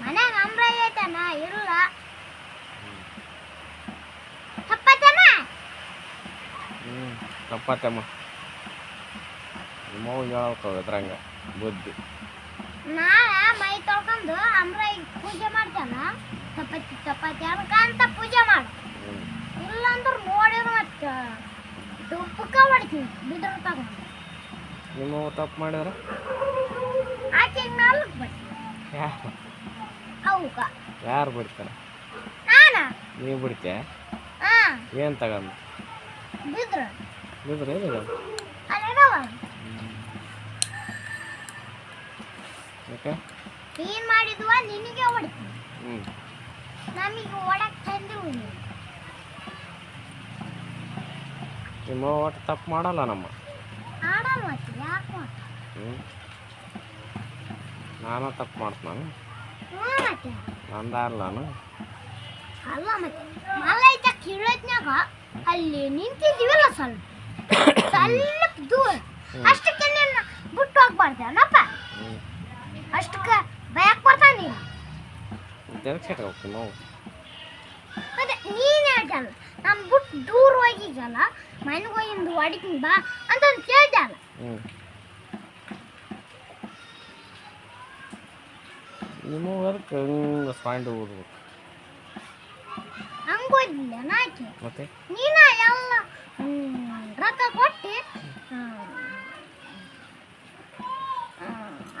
ಮನ್ಯಾಗ ಅಂಬ್ರ ಐತನ ಇಲ್ಲ ತಪ್ಪತ್ತನ ಹ್ಞೂ ತಪ್ಪತ್ತಮ್ಮ ನಿಮ್ಮವ್ವ ಹೇಳ್ತಾವ ಇದ್ರಂಗ ಬುದ್ಧಿ. ನಾಳೆ ಮೈ ತೊಳ್ಕೊಂಡು ಅಂಬ್ರ ಪೂಜೆ ಮಾಡ್ತಾನ? ಚಪಾತಿ ಚಪಾತಿ ಅನ್ಕಂತ ಪೂಜೆ ಮಾಡು. ಇಲ್ಲಂದ್ರ ನೋಡಿದ್ರು ಮತ್ತೆ ದುಪ್ಪಕ್ಕ ಹೊಡಿತೀನಿ ಬಿದ್ರ ತಗೊಂಡು ನಿಮ್ಮವ್ವ ತಪ್ಪು ಮಾಡಿದ್ರೆ? ಯಾರು ಬಿಡ್ತಾರ ನೀವು ಬಿಡ್ತೀಯ ಆ ಏನು ತಗೊಂಡು? ಬಿದ್ರ. ಏನು ಅಲ್ಲಿಡವ ಯಾಕೆ? ನೀನ್ ಮಾಡಿದ್ವ? ನಿನಗೆ ಹೊಡಿತೀನಿ ಹ್ಞೂ ನಮಗೆ ಹೊಡಕ್ ತಂದಿರು ನಿಮ್ಮ ಒಟ್ಟು ತಪ್ಪು ಮಾಡಲ್ಲ ನಮ್ಮ. ಆಡಲ್ಲ ಯಾಕೆ ನಾನು ತಪ್ಪು ಮಾಡ್ತಾನು. ನಂದಾರ ನಾನು. ಅಲ್ಲ ಮತ್ತೆ ಮಲೈತ ಅಲ್ಲಿ ನಿಂತಿದ್ದೀವಲ್ಲ ಸ್ವಲ್ಪ? ಸ್ವಲ್ಪ ದೂರ. ಅಷ್ಟಕ್ಕೆ ನಿನ್ನ ಬಿಟ್ಟು ಹೋಗ್ಬಾರ್ದೇನಪ್ಪ ಅಷ್ಟಕ್ಕೆ ಬಯಕ್ ಬರ್ತಾನೆ ನೀನು? ಹೋಗ್ತೀನಿ ನಾವು. ಮತ್ತೆ ನೀನ್ ಹೇಳ್ದಲ್ಲ ನಾನು ಬಿಟ್ಟು ದೂರ ಹೋಗಿದ್ದಲ್ಲ ಮನೆಗೆ ಹೊಡಿತೀನಿ ಬಾ ಅಂತ ಕೇಳ್ದಲ್ಲ ಅದಕ್ಕೆ ಹಂಗೆ ಸ್ಪಾಂಡ್ ಓದ್ಬೇಕು? ಹಂಗೆ ಹೋಗಿಲ್ಲ ನಾಕೆ? ಮತ್ತೆ? ನೀನ ಎಲ್ಲ ರೊಕ್ಕ ಕೊಟ್ಟು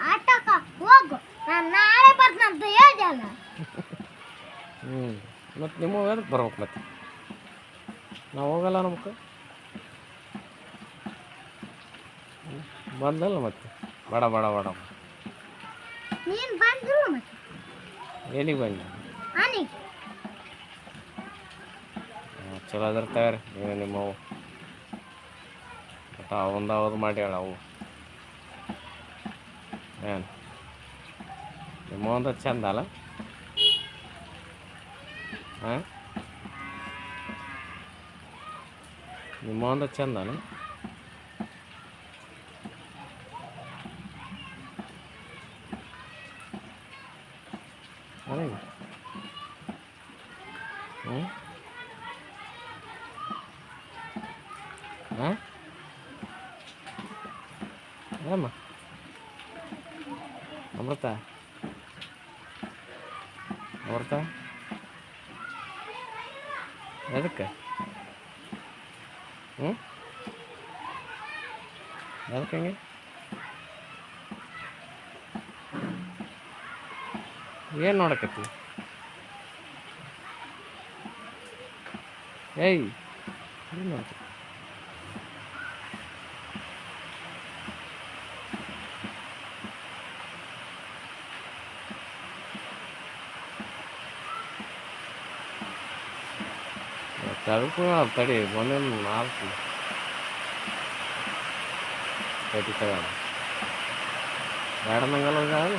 ಆಟಕ್ಕ ಹೋಗು. ನಾನು ನಾಳೆ ಬರ್ತಂತ ಹೇಳ್ದಲ್ಲ. ಹ್ಞೂ ಮತ್ತು ನಿಮಗೆ ಅದಕ್ಕೆ ಬರ್ಬೇಕು ಮತ್ತೆ. ನಾವು ಹೋಗಲ್ಲ ನಮ್ಗೆ ಬಂದಲ್ಲ ಮತ್ತೆ? ಬಡ ಬಡ ಬಡ. ನೀನು ಬಂದ್ರು ಮತ್ತೆ? ಎಲ್ಲಿಗೆ ಬಂದೆ? ಆನಿಗೆ ಚಲೋ ಅದ್ರ ತಗೋರಿ ನೀವು ನಿಮ್ಮವು ಮತ್ತು ಅವಂದ ಅವಾಗ ಮಾಡಿ ಹೇಳ ಅವು ಏನು ನಿಮ್ಮವಂದ ಚಂದ ಅಲ್ಲ? ಹಾಂ? ನಿಮ್ಮವಂದ ಚಂದನ ಅದೇ ಏನಮ್ಮ ಅಮೃತ ಅಮೃತ ಎದಕ್ಕೆ ಹ್ಞೂ ಎದಕ್ಕೆ ಹಂಗೆ ಏನು ನೋಡಕತ್ತಿ? ஏய் తడుపురా తడి మొన్న నాకు పెట్టుకోవాలి ఏడనంగా కాదు